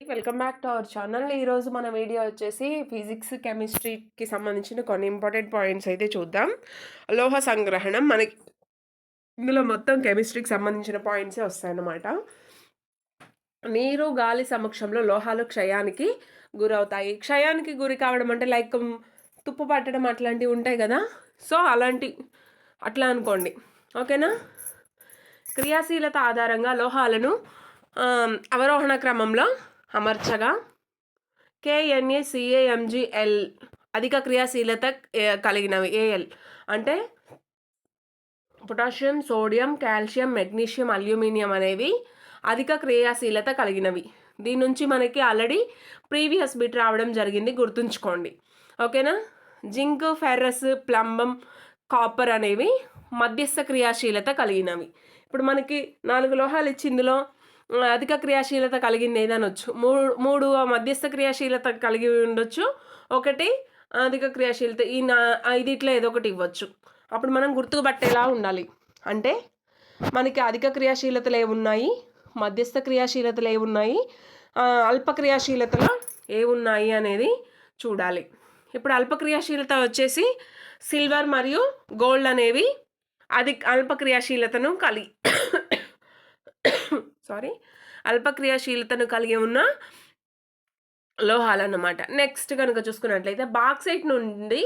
Welcome back to our channel ఈరోజు మన video వచ్చేసి ఫిజిక్స్ కెమిస్ట్రీకి సంబంధించిన కొన్ని ఇంపార్టెంట్ పాయింట్స్ అయితే చూద్దాం. లోహ సంగ్రహణం మనకి ఇందులో మొత్తం కెమిస్ట్రీకి సంబంధించిన పాయింట్సే వస్తాయన్నమాట. నీరు గాలి సమక్షంలో లోహాలు క్షయానికి గురవుతాయి. క్షయానికి గురి కావడం అంటే లైక్ తుప్పు పట్టడం అట్లాంటివి ఉంటాయి కదా? సో అలాంటి అట్లా అనుకోండి. ఓకేనా? క్రియాశీలత ఆధారంగా లోహాలను అవరోహణ క్రమంలో అమర్చగా. కేఎన్ఏ సిఏఎంజిఎల్ అధిక క్రియాశీలత ఏ, కలిగినవి. ఏఎల్ అంటే potassium sodium calcium magnesium aluminium అనేవి అధిక క్రియాశీలత కలిగినవి. దీని నుంచి మనకి ఆల్రెడీ ప్రీవియస్ బిట్ రావడం జరిగింది గుర్తుంచుకోండి. ఓకేనా? జింక్ ఫెర్రస్ ప్లంబం కాపర్ అనేవి మధ్యస్థ క్రియాశీలత కలిగినవి. ఇప్పుడు మనకి నాలుగు లోహాలు ఇచ్చి ఇందులో అధిక క్రియాశీలత కలిగింది ఏదనొచ్చు మూడు మూడు మధ్యస్థ క్రియాశీలత కలిగి ఉండొచ్చు. ఒకటి అధిక క్రియాశీలత ఈ నా ఐదిట్లో ఏదో ఒకటి ఇవ్వచ్చు. అప్పుడు మనం గుర్తుపట్టేలా ఉండాలి. అంటే మనకి అధిక క్రియాశీలతలు ఏమున్నాయి మధ్యస్థ క్రియాశీలతలు ఏమున్నాయి అల్ప క్రియాశీలతలు ఏమున్నాయి అనేది చూడాలి. ఇప్పుడు అల్ప క్రియాశీలత వచ్చేసి సిల్వర్ మరియు గోల్డ్ అనేవి అది అల్ప క్రియాశీలతను కలిగి సారీ అల్పక్రియాశీలతను కలిగి ఉన్న లోహాలు అన్నమాట నెక్స్ట్ కనుక చూసుకున్నట్లయితే బాక్సైట్ నుండి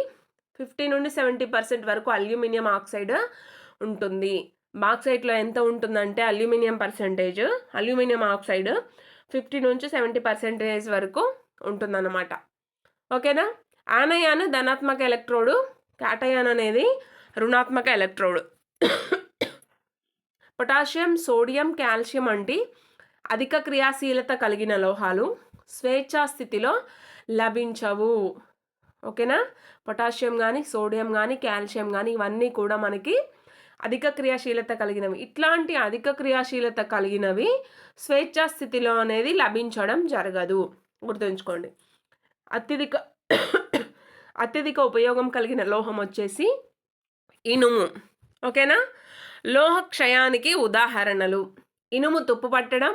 ఫిఫ్టీ నుండి సెవెంటీ పర్సెంట్ వరకు అల్యూమినియం ఆక్సైడ్ ఉంటుంది. బాక్సైట్లో ఎంత ఉంటుందంటే aluminium percentage aluminium oxide fifty నుంచి సెవెంటీ పర్సెంటేజ్ వరకు ఉంటుందన్నమాట. ఓకేనా? ఆనయాన్ ధనాత్మక ఎలక్ట్రోడు కాటయాన్ అనేది రుణాత్మక ఎలక్ట్రోడ్. పొటాషియం సోడియం కాల్షియం వంటి అధిక క్రియాశీలత కలిగిన లోహాలు స్వేచ్ఛా స్థితిలో లభించవు. ఓకేనా? పొటాషియం కానీ సోడియం కానీ కాల్షియం కానీ ఇవన్నీ కూడా మనకి అధిక క్రియాశీలత కలిగినవి. ఇట్లాంటి అధిక క్రియాశీలత కలిగినవి స్వేచ్ఛా స్థితిలో అనేది లభించడం జరగదు. గుర్తుంచుకోండి. అత్యధిక అత్యధిక ఉపయోగం కలిగిన లోహం వచ్చేసి ఇనుము. ఓకేనా? లోహ క్షయానికి ఉదాహరణలు. ఇనుము తుప్పు పట్టడం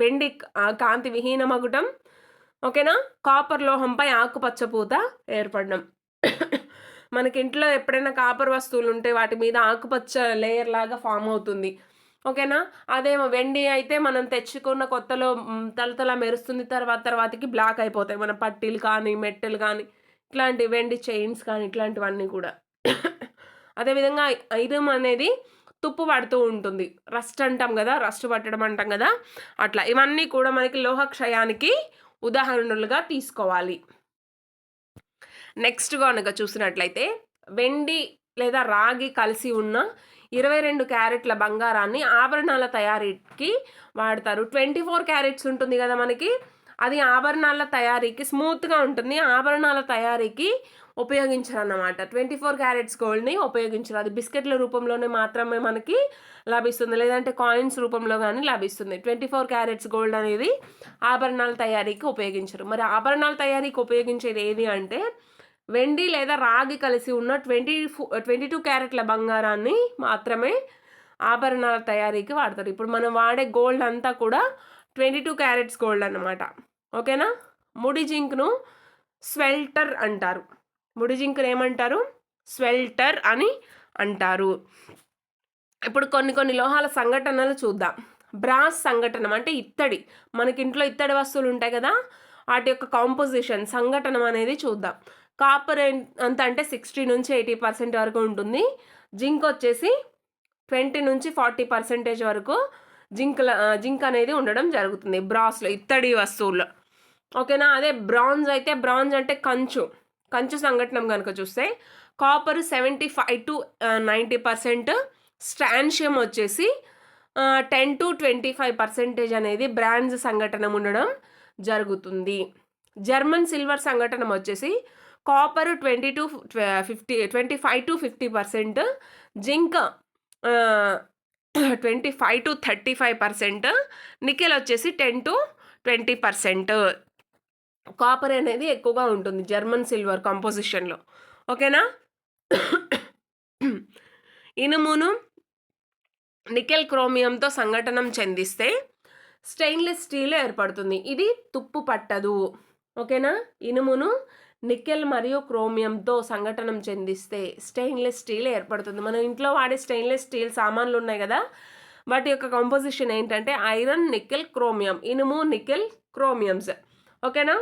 వెండి కాంతి విహీనమగుటం ఓకేనా? కాపర్ లోహంపై ఆకుపచ్చ పూత ఏర్పడడం. మనకి ఇంట్లో ఎప్పుడైనా కాపర్ వస్తువులు ఉంటే వాటి మీద ఆకుపచ్చ లేయర్ లాగా ఫామ్ అవుతుంది. ఓకేనా? అదేమో వెండి అయితే మనం తెచ్చుకున్న కొత్తలో తలతల మెరుస్తుంది తర్వాత తర్వాతకి బ్లాక్ అయిపోతాయి. మన పట్టీలు కానీ మెట్టెలు కానీ ఇట్లాంటి వెండి చైన్స్ కానీ ఇట్లాంటివన్నీ కూడా. అదేవిధంగా ఐరమ్ అనేది తుప్పు పడుతూ ఉంటుంది. రస్ట్ అంటాం కదా రస్ట్ పట్టడం అంటాం కదా అట్లా. ఇవన్నీ కూడా మనకి లోహ క్షయానికి ఉదాహరణలుగా తీసుకోవాలి. నెక్స్ట్ కనుక చూసినట్లయితే వెండి లేదా రాగి కలిసి ఉన్న ఇరవై రెండు క్యారెట్ల బంగారాన్ని ఆభరణాల తయారీకి వాడతారు. ట్వంటీ ఫోర్ క్యారెట్స్ ఉంటుంది కదా మనకి. అది ఆభరణాల తయారీకి స్మూత్గా ఉంటుంది. ఆభరణాల తయారీకి ఉపయోగించరు అన్నమాట ట్వంటీ ఫోర్ క్యారెట్స్ గోల్డ్ని ఉపయోగించరు. అది బిస్కెట్ల రూపంలోనే మాత్రమే మనకి లభిస్తుంది. లేదంటే కాయిన్స్ రూపంలో కానీ లభిస్తుంది. ట్వంటీ ఫోర్ క్యారెట్స్ గోల్డ్ అనేది ఆభరణాల తయారీకి ఉపయోగించరు. మరి ఆభరణాల తయారీకి ఉపయోగించేది ఏది అంటే వెండి లేదా రాగి కలిసి ఉన్న ట్వంటీ ట్వంటీ టూ క్యారెట్ల బంగారాన్ని మాత్రమే ఆభరణాల తయారీకి వాడతారు. ఇప్పుడు మనం వాడే గోల్డ్ అంతా కూడా ట్వంటీ టూ క్యారెట్స్ గోల్డ్ అన్నమాట. ఓకేనా? ముడి జింక్ను స్వెల్టర్ అంటారు. ముడి జింక్ను ఏమంటారు? స్వెల్టర్ అని అంటారు. ఇప్పుడు కొన్ని కొన్ని లోహాల సంఘటనలు చూద్దాం. బ్రాస్ సంఘటన అంటే ఇత్తడి. మనకి ఇంట్లో ఇత్తడి వస్తువులు ఉంటాయి కదా? వాటి యొక్క కాంపోజిషన్ సంఘటన అనేది చూద్దాం. కాపర్ అంత అంటే సిక్స్టీ నుంచి ఎయిటీ పర్సెంట్ వరకు ఉంటుంది. జింక్ వచ్చేసి ట్వంటీ నుంచి ఫార్టీ పర్సెంటేజ్ వరకు జింక్ జింక్ అనేది ఉండడం జరుగుతుంది. బ్రాస్లో ఇత్తడి వస్తువుల్లో. ఓకేనా? అదే బ్రాంజ్ అయితే బ్రాంజ్ అంటే కంచు. కంచు సంఘటన కనుక చూస్తే copper seventy five to ninety percent strontium వచ్చేసి ten to twenty five percentage అనేది బ్రాంజ్ సంఘటన ఉండడం జరుగుతుంది. జర్మన్ సిల్వర్ సంఘటన వచ్చేసి copper twenty to fifty twenty five to fifty percent zinc twenty five to thirty five percent nickel వచ్చేసి ten to twenty percent. Copper అనేది ఎక్కువగా ఉంటుంది జర్మన్ సిల్వర్ కంపోజిషన్లో ఓకేనా? ఇనుమును నికెల్ క్రోమియంతో సంఘటనం చెందిస్తే స్టెయిన్లెస్ స్టీల్ ఏర్పడుతుంది. ఇది తుప్పు పట్టదు. ఓకేనా? ఇనుమును నికెల్ మరియు క్రోమియంతో సంఘటనం చెందిస్తే స్టెయిన్లెస్ స్టీల్ ఏర్పడుతుంది. మనం ఇంట్లో వాడే స్టెయిన్లెస్ స్టీల్ సామాన్లు ఉన్నాయి కదా వాటి యొక్క కంపోజిషన్ ఏంటంటే ఐరన్ నికెల్ క్రోమియం ఇనుము నికెల్ క్రోమియంస్ ఓకేనా?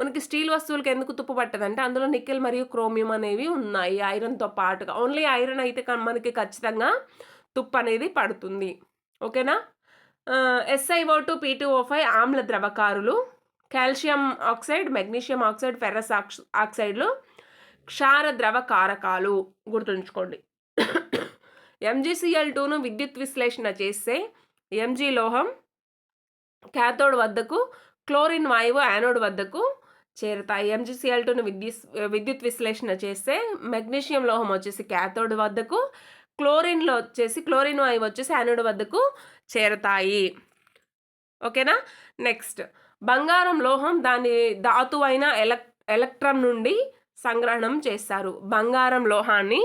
మనకి స్టీల్ వస్తువులకి ఎందుకు తుప్పు పట్టదంటే అందులో నికెల్ మరియు క్రోమియం అనేవి ఉన్నాయి. ఐరన్తో పాటుగా. ఓన్లీ ఐరన్ అయితే మనకి ఖచ్చితంగా తుప్పు అనేది పడుతుంది. ఓకేనా? ఎస్ఐఓ టూ ఓ ఫైవ్ ఆమ్ల ద్రవకారులు calcium oxide magnesium oxide ferrous aux ఆక్సైడ్లు క్షార ద్రవ కారకాలు గుర్తుంచుకోండి ఎంజీసీఎల్ టూను విద్యుత్ విశ్లేషణ చేస్తే ఎంజీ లోహం క్యాథోడ్ వద్దకు క్లోరిన్ వాయువు యానోడ్ వద్దకు చేరుతాయి. ఎంజీసీఎల్ టూను విద్యుత్ విద్యుత్ విశ్లేషణ చేస్తే మెగ్నీషియం లోహం వచ్చేసి క్యాథోడ్ వద్దకు క్లోరిన్లో వచ్చేసి క్లోరిన్ వాయువు వచ్చేసి యానోడ్ వద్దకు చేరుతాయి. ఓకేనా? నెక్స్ట్ బంగారం లోహం దాని ధాతువైన ఎలక్ ఎలక్ట్రాన్ నుండి సంగ్రహణం చేస్తారు. బంగారం లోహాన్ని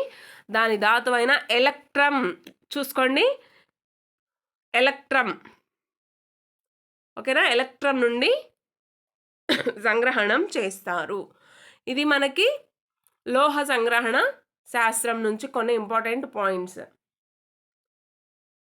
దాని ధాతువైన ఎలక్ట్రమ్ చూసుకోండి. ఎలక్ట్రమ్ ఓకేనా? ఎలక్ట్రాన్ నుండి సంగ్రహణం చేస్తారు. ఇది మనకి లోహ సంగ్రహణ శాస్త్రం నుంచి కొన్ని ఇంపార్టెంట్ పాయింట్స్.